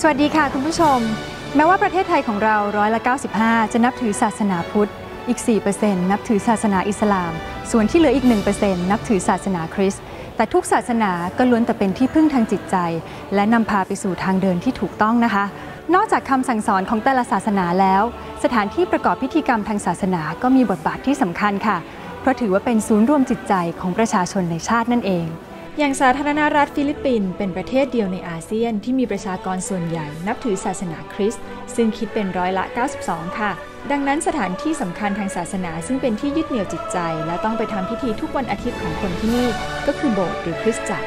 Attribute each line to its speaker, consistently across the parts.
Speaker 1: สวัสดีค่ะคุณผู้ชม แม้ว่าประเทศไทยของเราร้อยละ 95 จะนับถือศาสนาพุทธ อีก 4%นับถือศาสนาอิสลาม ส่วนที่เหลืออีก 1%นับถือศาสนาคริสต์แต่ทุกศาสนาก็ล้วนแต่เป็นที่พึ่งทางจิตใจ และนำพาไปสู่ทางเดินที่ถูกต้องนะคะ นอกจากคำสั่งสอนของแต่ละศาสนาแล้ว สถานที่ประกอบพิธีกรรมทางศาสนาก็มีบทบาทที่สำคัญค่ะ เพราะถือว่าเป็นศูนย์รวมจิตใจของประชาชนในชาตินั่นเอง อย่างสาธารณรัฐฟิลิปปินส์เป็นประเทศเดียวในอาเซียนที่มีประชากรส่วนใหญ่นับถือศาสนาคริสต์ซึ่งคิดเป็นร้อยละ 92 ค่ะ ดังนั้นสถานที่สำคัญทางศาสนาซึ่งเป็นที่ยึดเหนี่ยวจิตใจ และต้องไปทำพิธีทุกวันอาทิตย์ของคนที่นี่ ก็คือโบสถ์หรือคริสตจักร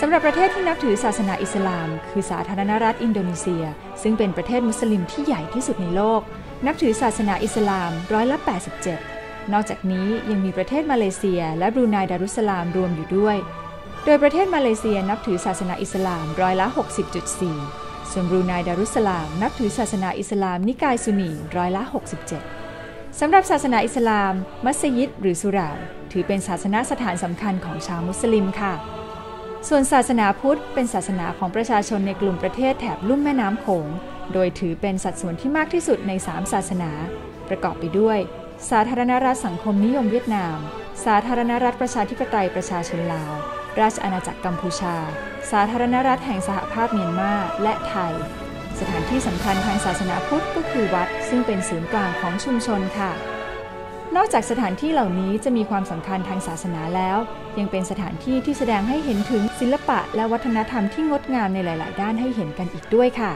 Speaker 1: สำหรับประเทศที่นับถือศาสนาอิสลาม คือสาธารณรัฐอินโดนีเซีย ซึ่งเป็นประเทศมุสลิมที่ใหญ่ที่สุดในโลก นับถือศาสนาอิสลามร้อยละ 87 นอกจากนี้ยังมีประเทศมาเลเซีย และบรูไนดารุสลามรวมอยู่ด้วย โดยประเทศมาเลเซียนับถือศาสนาอิสลามร้อยละ 60.4 ส่วนบรูไนดารุสลาม นับถือศาสนาอิสลามนิกายซุนีร้อยละ 67 สำหรับศาสนาอิสลาม มัสยิดหรือสุเหราถือเป็นศาสนาสถานสำคัญของชาวมุสลิมค่ะ ส่วนศาสนาพุทธเป็นศาสนาของประชาชนในกลุ่มประเทศแถบลุ่มแม่น้ำโขง โดยถือเป็นสัดส่วนที่มากที่สุดใน 3 ศาสนา ประกอบไปด้วย สาธารณรัฐสังคมนิยมเวียดนาม สาธารณรัฐประชาธิปไตยประชาชนลาว ราชอาณาจักรกัมพูชา สาธารณรัฐแห่งสหภาพเมียนมา และไทย สถานที่สำคัญทางศาสนาพุทธก็คือวัด ซึ่งเป็นศูนย์กลางของชุมชนค่ะ นอกจากสถานที่เหล่านี้จะมีความสำคัญทางศาสนาแล้ว ยังเป็นสถานที่ที่แสดงให้เห็นถึงศิลปะและวัฒนธรรมที่งดงามในหลาย ๆ ด้านให้เห็นกันอีกด้วยค่ะ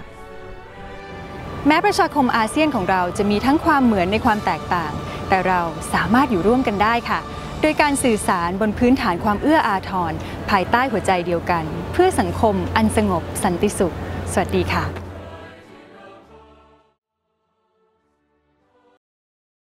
Speaker 1: แม้ประชาคมอาเซียนของเราจะมีทั้งความเหมือนในความแตกต่าง แต่เราสามารถอยู่ร่วมกันได้ค่ะ ดยการสื่อสารบนพื้นฐานความเอื้ออาทร ภายใต้หัวใจเดียวกัน เพื่อสังคมอันสงบสันติสุข สวัสดีค่ะ